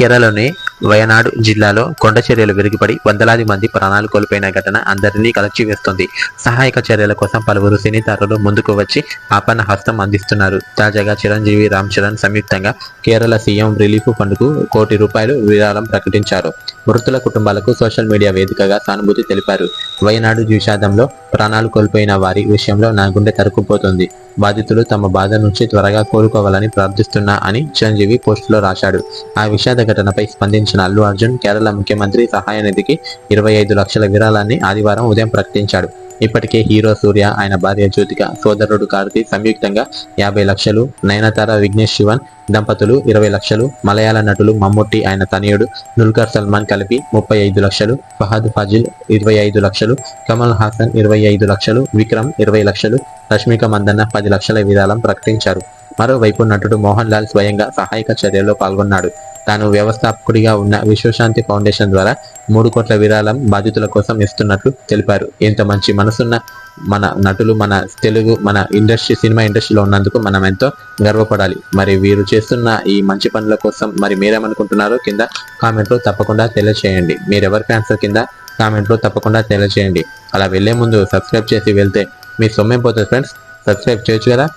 కేరళలోని వయనాడు జిల్లాలో కొండ చర్యలు విరిగిపడి వందలాది మంది ప్రాణాలు కోల్పోయిన ఘటన అందరినీ కలచివేస్తుంది. సహాయక చర్యల కోసం పలువురు సినీతారులు ముందుకు వచ్చి ఆపన్న హస్తం అందిస్తున్నారు. తాజాగా చిరంజీవి రామ్ చరణ్ సంయుక్తంగా కేరళ సీఎం రిలీఫ్ ఫండ్కు కోటి రూపాయలు విరాళం ప్రకటించారు. మృతుల కుటుంబాలకు సోషల్ మీడియా వేదికగా సానుభూతి తెలిపారు. వయనాడు విషాదంలో ప్రాణాలు కోల్పోయిన వారి విషయంలో నా గుండె తరుక్కుపోతుంది. బాధితులు తమ బాధ నుంచి త్వరగా కోలుకోవాలని ప్రార్థిస్తున్నా అని చిరంజీవి పోస్టులో రాశాడు. ఆ విషాద ఘటనపై స్పందించి స్పందించిన అల్లు అర్జున్ కేరళ ముఖ్యమంత్రి సహాయ నిధికి ఇరవై ఐదు లక్షల విరాళాన్ని ఆదివారం ఉదయం ప్రకటించాడు. ఇప్పటికే హీరో సూర్య ఆయన భార్య జ్యోతిక సోదరుడు కార్తీ సంయుక్తంగా యాభై లక్షలు నయనతార విఘ్నేష్ శివన్ దంపతులు ఇరవై లక్షలు మలయాళ నటులు మమ్ముట్టి ఆయన తనయుడు దుల్కర్ సల్మాన్ కలిపి ముప్పై ఐదు లక్షలు ఫహద్ ఫాజిల్ ఇరవై ఐదు లక్షలు కమల్ హాసన్ ఇరవై ఐదు లక్షలు విక్రమ్ ఇరవై లక్షలు రష్మిక మందన్న పది లక్షల విరాళం ప్రకటించారు. మరోవైపు నటుడు మోహన్ లాల్ స్వయంగా సహాయక చర్యలో పాల్గొన్నాడు. తాను వ్యవస్థాపకుడిగా ఉన్న విశ్వశాంతి ఫౌండేషన్ ద్వారా మూడు కోట్ల విరాళం బాధితుల కోసం ఇస్తున్నట్లు తెలిపారు. ఇంత మంచి మనసున్న మన నటులు మన తెలుగు మన ఇండస్ట్రీ సినిమా ఇండస్ట్రీలో ఉన్నందుకు మనం ఎంతో గర్వపడాలి. మరి వీరు చేస్తున్న ఈ మంచి పనుల కోసం మరి మీరేమనుకుంటున్నారో కింద కామెంట్లో తప్పకుండా తెలియచేయండి. మీరెవరి ఫ్యాన్స్ కింద కామెంట్లో తప్పకుండా తెలియచేయండి. అలా వెళ్ళే ముందు సబ్స్క్రైబ్ చేసి వెళ్తే మీ సొమ్మేం పోతుంది ఫ్రెండ్స్? సబ్స్క్రైబ్ చేయొచ్చు కదా?